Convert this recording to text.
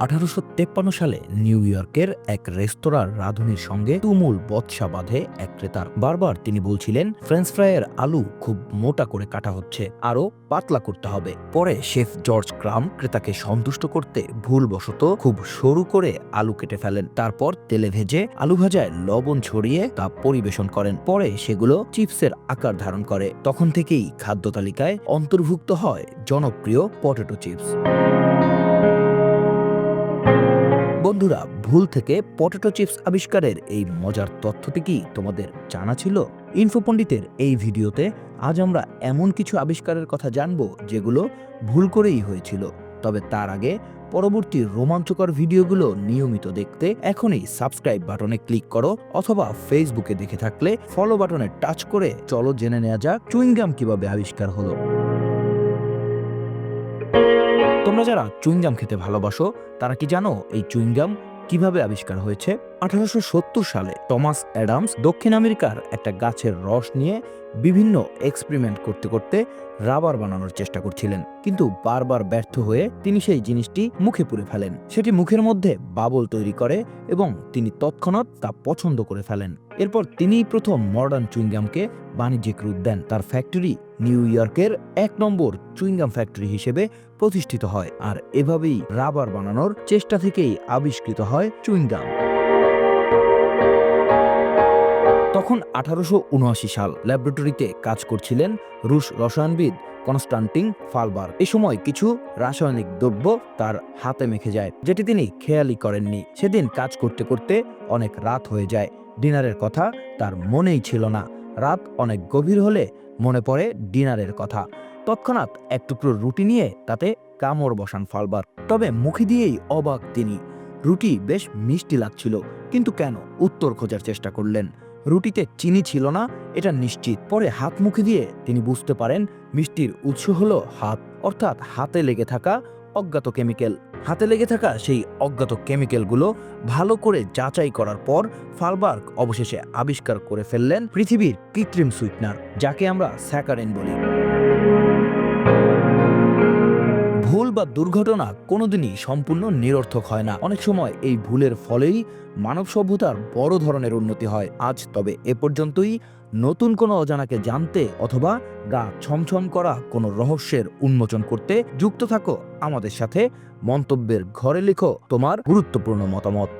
আঠারোশো সালে নিউ ইয়র্কের এক রেস্তোরাঁর রাঁধুনির সঙ্গে তুমুল বৎসা বাঁধে এক ক্রেতার। বারবার তিনি বলছিলেন, ফ্রেঞ্চ ফ্রাইয়ের আলু খুব মোটা করে কাটা হচ্ছে, আরও পাতলা করতে হবে। পরে শেফ জর্জ ক্রাম ক্রেতাকে সন্তুষ্ট করতে ভুলবশত খুব সরু করে আলু কেটে ফেলেন। তারপর তেলে ভেজে আলু ভাজায় লবণ ছড়িয়ে তা পরিবেশন করেন। পরে সেগুলো চিপসের আকার ধারণ করে। তখন থেকেই খাদ্য তালিকায় অন্তর্ভুক্ত হয় জনপ্রিয় পটেটো চিপস। বন্ধুরা, ভুল থেকে পটেটো চিপস আবিষ্কারের এই মজার তথ্যটি কি তোমাদের জানা ছিল? ইনফোপণ্ডিতের এই ভিডিওতে আজ আমরা এমন কিছু আবিষ্কারের কথা জানব যেগুলো ভুল করেই হয়েছিল। তবে তার আগে পরবর্তী রোমাঞ্চকর ভিডিওগুলো নিয়মিত দেখতে এখনই সাবস্ক্রাইব বাটনে ক্লিক করো অথবা ফেসবুকে দেখে থাকলে ফলো বাটনে টাচ করে চলো জেনে নেওয়া যাক চুইংগাম কীভাবে আবিষ্কার হলো। তোমরা যারা চুইংগাম খেতে ভালোবাসো, তারা কি জানো এই চুইংগাম কীভাবে আবিষ্কার হয়েছে? আঠারোশো সত্তর সালে টমাস অ্যাডামস দক্ষিণ আমেরিকার একটা গাছের রস নিয়ে বিভিন্ন এক্সপেরিমেন্ট করতে করতে রাবার বানানোর চেষ্টা করছিলেন। কিন্তু বারবার ব্যর্থ হয়ে তিনি সেই জিনিসটি মুখে পুরে ফেলেন। সেটি মুখের মধ্যে বাবল তৈরি করে এবং তিনি তৎক্ষণাৎ তা পছন্দ করে ফেলেন। এরপর তিনিই প্রথম মডার্ন চুইংগামকে বাণিজ্যিক রূপ দেন। তার ফ্যাক্টরি নিউ ইয়র্কের এক নম্বর চুইংগাম ফ্যাক্টরি হিসেবে প্রতিষ্ঠিত হয় আর এভাবেই রাবার বানানোর চেষ্টা থেকেই আবিষ্কৃত হয় চুইংগাম। তখন আঠারোশো উনআশি সাল ল্যাবরেটরিতে কাজ করছিলেন রুশ রসায়নবিদ কনস্টান্টিন ফালবার। এ সময় কিছু রাসায়নিক দ্রব্য তার হাতে মেখে যায়, যেটি তিনি খেয়ালই করেননি। সেদিন কাজ করতে করতে অনেক রাত হয়ে যায়। ডিনারের কথা তার মনেই ছিল না। রাত অনেক গভীর হলে মনে পড়ে ডিনারের কথা। তৎক্ষণাৎ এক টুকরো রুটি নিয়ে তাতে কামড় বসান ফালবার। তবে মুখে দিয়েই অবাক তিনি। রুটি বেশ মিষ্টি লাগছিল, কিন্তু কেন? উত্তর খোঁজার চেষ্টা করলেন। রুটিতে চিনি ছিল না, এটা নিশ্চিত। পরে হাত মুখে দিয়ে তিনি বুঝতে পারেন, মিষ্টির উৎস হলো হাত। অর্থাৎ হাতে লেগে থাকা অজ্ঞাত কেমিক্যাল। হাতে লেগে থাকা সেই অজ্ঞাত কেমিক্যালগুলো ভালো করে যাচাই করার পর ফালবার্গ অবশেষে আবিষ্কার করে ফেললেন পৃথিবীর কৃত্রিম সুইটনার, যাকে আমরা স্যাকারেন বলি। ভুল বা দুর্ঘটনা কোনোদিনই সম্পূর্ণ নিরর্থক হয় না। অনেক সময় এই ভুলের ফলেই মানব সভ্যতার বড় ধরনের উন্নতি হয়। আজ তবে এ পর্যন্তই। নতুন কোনো অজানাকে জানতে অথবা গা ছমছম করা কোনো রহস্যের উন্মোচন করতে যুক্ত থাকো আমাদের সাথে। মন্তব্যের ঘরে লিখো তোমার গুরুত্বপূর্ণ মতামত।